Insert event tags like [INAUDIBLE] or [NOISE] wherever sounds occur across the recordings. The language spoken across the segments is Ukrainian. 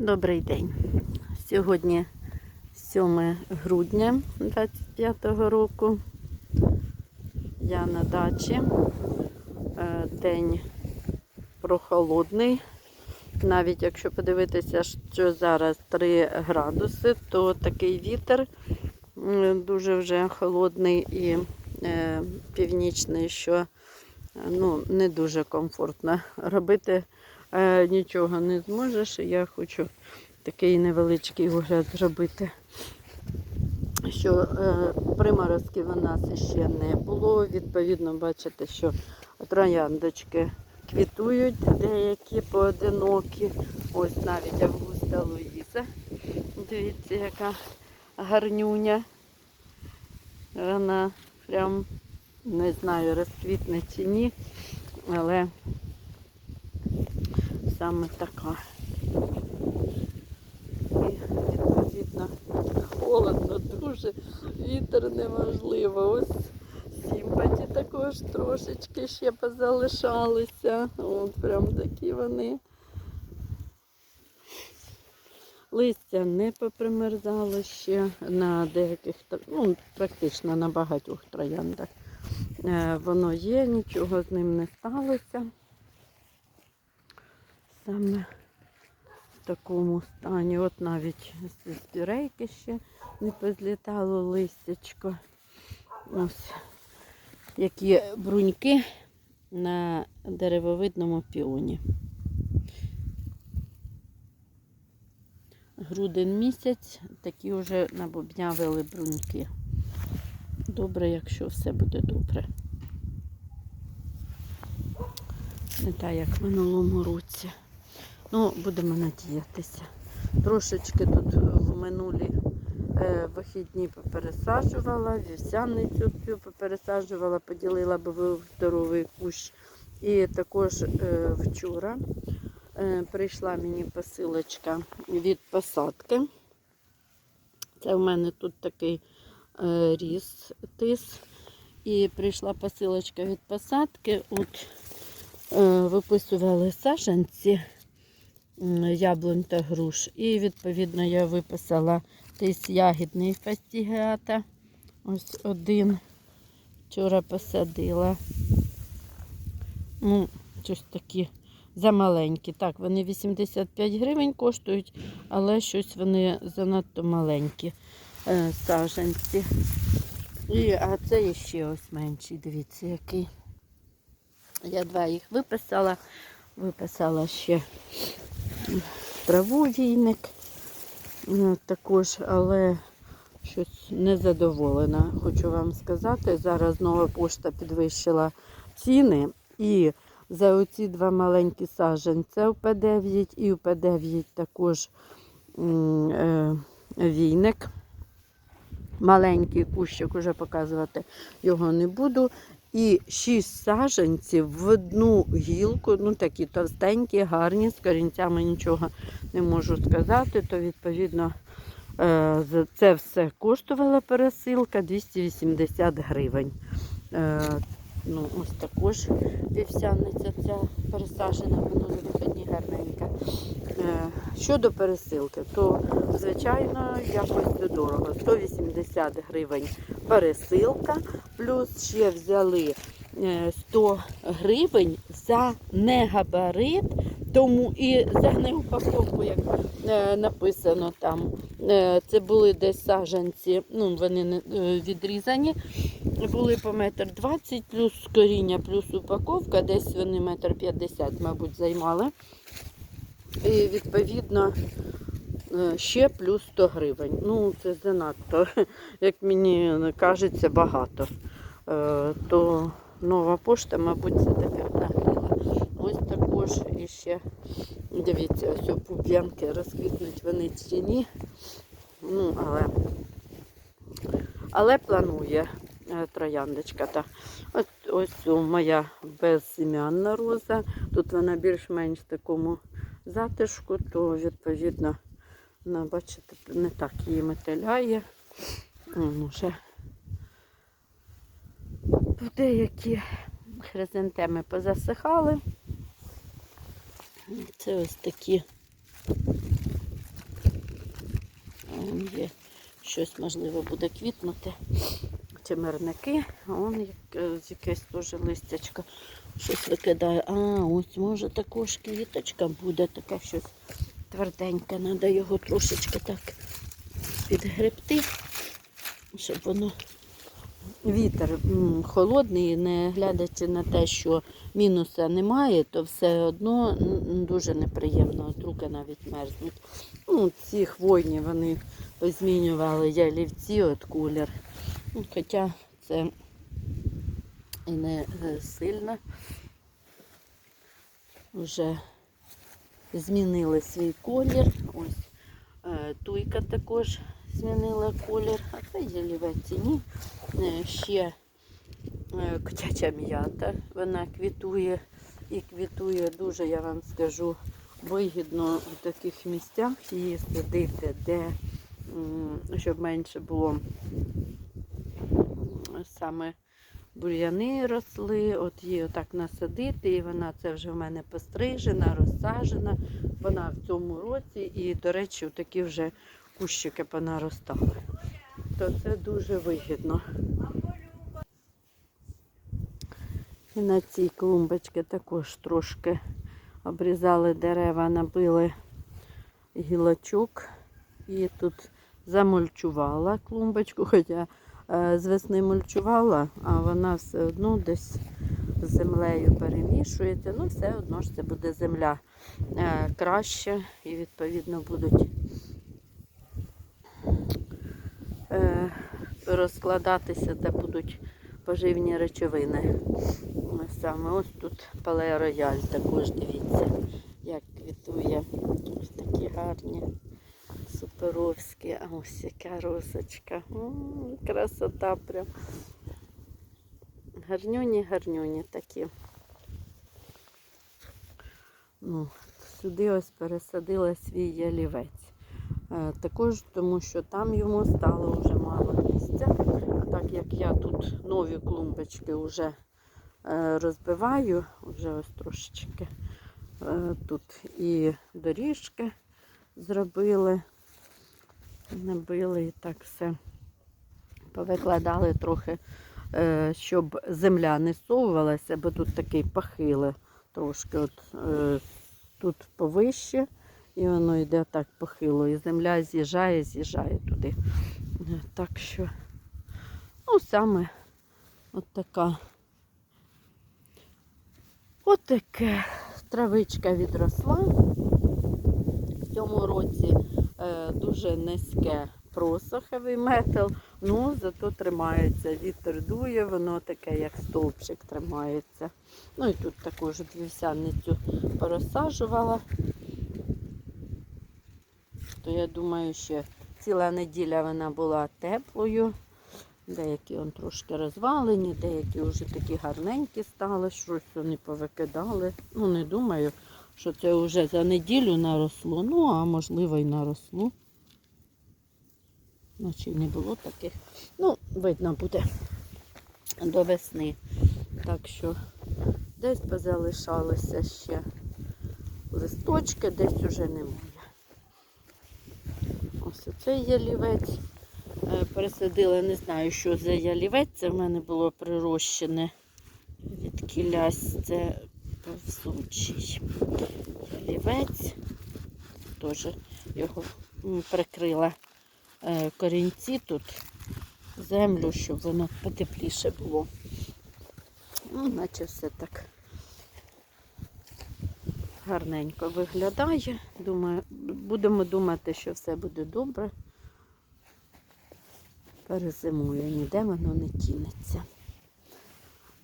Добрий день. Сьогодні 7 грудня 25 року. Я на дачі. Е, День прохолодний. Навіть якщо подивитися, що зараз 3 градуси, то такий вітер дуже вже холодний і е, північний, що е, ну, не дуже комфортно робити нічого не зможеш. Я хочу такий невеличкий огляд зробити. Що е, приморозків у нас ще не було. Відповідно, бачите, що трояндочки квітують, деякі поодинокі. Ось навіть Августа Луїза. Дивіться, яка гарнюня. Вона прям не знаю, розквітне чи ні, але саме така. І відповідно холодно, дуже вітер неможливо. Ось сімпаті також трошечки ще позалишалися. От прям такі вони. Листя не попримерзало ще на деяких, ну, практично на багатьох трояндах. Е, Воно є, нічого з ним не сталося. Саме в такому стані. От навіть з спірейки ще не позлітало листячко. Ось які бруньки на деревовидному піоні. Грудень місяць, такі вже набубнявили бруньки. Добре, якщо все буде добре. Не так, як в минулому році. Ну, будемо надіятися. Трошечки тут в минулі е, вихідні попересаджувала, вівсяницю цю попересаджувала, поділила, був здоровий кущ. І також е, вчора е, прийшла мені посилочка від посадки. Це в мене тут такий е, ріс тис. І прийшла посилочка від посадки. От е, виписували саженці яблунь та груш. І відповідно я виписала тис ягідний фастігіата. Ось один. Вчора посадила. Ну, щось такі замаленькі. Так, вони 85 гривень коштують, але щось вони занадто маленькі е, саженці. І, а це ще ось менший, дивіться, який. Я два їх виписала. Виписала ще траву війник е, також, але щось незадоволена, хочу вам сказати. Зараз нова пошта підвищила ціни. І за оці два маленькі саженці УП-9 і УП-9 також е, війник. Маленький кущик уже показувати його не буду. І шість саженців в одну гілку, ну такі товстенькі, гарні, з корінцями нічого не можу сказати, то відповідно е, це все коштувала пересилка 280 гривень. Е, Ну, ось також вівсяниця ця пересаджена минулі вихідні гарненька. Е, Щодо пересилки, то звичайно якось це дорого. 180 гривень пересилка, плюс ще взяли е, 100 гривень за негабарит, тому і за неупаковку, як е, написано там. Е, Це були десь саджанці, ну вони е, відрізані були по метр двадцять, плюс коріння, плюс упаковка, десь вони метр п'ятдесят, мабуть, займали. І відповідно е, ще плюс 100 гривень. Ну, це занадто, [LAUGHS] як мені кажеться, багато. Е, То нова пошта, мабуть, це таке нагріла. Ось також іще, дивіться, ось у розквітнуть вони чи ні. Ну, але, але планує трояндочка. Та. Ось, ось моя безім'янна роза. Тут вона більш-менш в такому затишку, то відповідно, вона, бачите, не так її метеляє. М, Уже деякі хризантеми позасихали. Це ось такі є щось можливо буде квітнути. Чимерники, а он е, якесь теж листячко щось викидає. А, ось може також квіточка буде, таке щось тверденьке. Треба його трошечки так підгребти, щоб воно вітер холодний, не глядячи на те, що мінуса немає, то все одно дуже неприємно, от руки навіть мерзнуть. Ну, ці хвойні вони змінювали ялівці от колір. Ну, Хоча це і не е, сильно вже змінили свій колір. Ось е, туйка також змінила колір, а це ялівець ні. Е, Ще котяча м'ята, вона квітує і квітує дуже, я вам скажу, вигідно в таких місцях її садити, де щоб менше було саме бур'яни росли, от її отак насадити, і вона це вже в мене пострижена, розсаджена. Вона в цьому році, і, до речі, такі вже кущики понаростали. То це дуже вигідно. І на цій клумбочці також трошки обрізали дерева, набили гілочок і тут замульчувала клумбочку, хоча з весни мульчувала, а вона все одно десь з землею перемішується. Ну, все одно ж це буде земля е, краще і відповідно будуть е, розкладатися, де будуть поживні речовини. Саме ось тут пале рояль також дивіться, як квітує. Ось такі гарні суперовські. А ось яка росочка. М, Красота прям. Гарнюні, гарнюні такі. Ну, сюди ось пересадила свій ялівець. Е, Також тому, що там йому стало вже мало місця. А так як я тут нові клумбочки вже е, розбиваю, вже ось трошечки е, тут і доріжки зробили, набили і так все. Повикладали трохи, е, щоб земля не совувалася, бо тут такий похиле трошки. От, е, тут повище, і воно йде так похило. І земля з'їжджає, з'їжджає туди. Е, Так що, ну, саме от така. От таке травичка відросла. В цьому році дуже низьке просоховий метал, ну зато тримається. Вітер дує, воно таке, як стовпчик тримається. Ну і тут також вівсяницю порозсаджувала. То я думаю, що ціла неділя вона була теплою. Деякі он трошки розвалені, деякі вже такі гарненькі стали, щось вони повикидали. Ну, не думаю, що це вже за неділю наросло. Ну, а можливо, й наросло. Наче не було таких. Ну, видно буде до весни. Так що десь позалишалися ще листочки, десь уже немає. Ось оцей ялівець. Е, Пересадила, не знаю, що за ялівець. Це в мене було прирощене від кілясь. Це повсучий ялівець. Теж його прикрила е, корінці тут, землю, щоб воно потепліше було. Ну, наче все так гарненько виглядає. Думаю, будемо думати, що все буде добре. Перезимує, ніде воно не тінеться.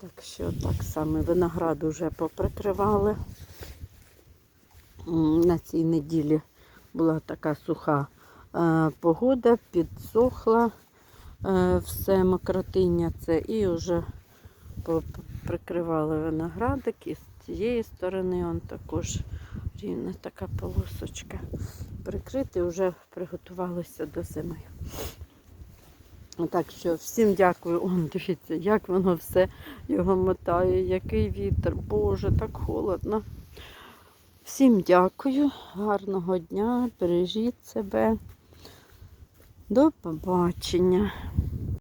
Так що так само виноград уже поприкривали. На цій неділі була така суха е, погода, підсохла е, все мокротиння це і вже прикривали виноградик і з цієї сторони он також рівна така полосочка. Прикрити вже приготувалися до зими. Так що всім дякую. Он, дивіться, як воно все його мотає, який вітер. Боже, так холодно. Всім дякую, гарного дня, бережіть себе. До побачення.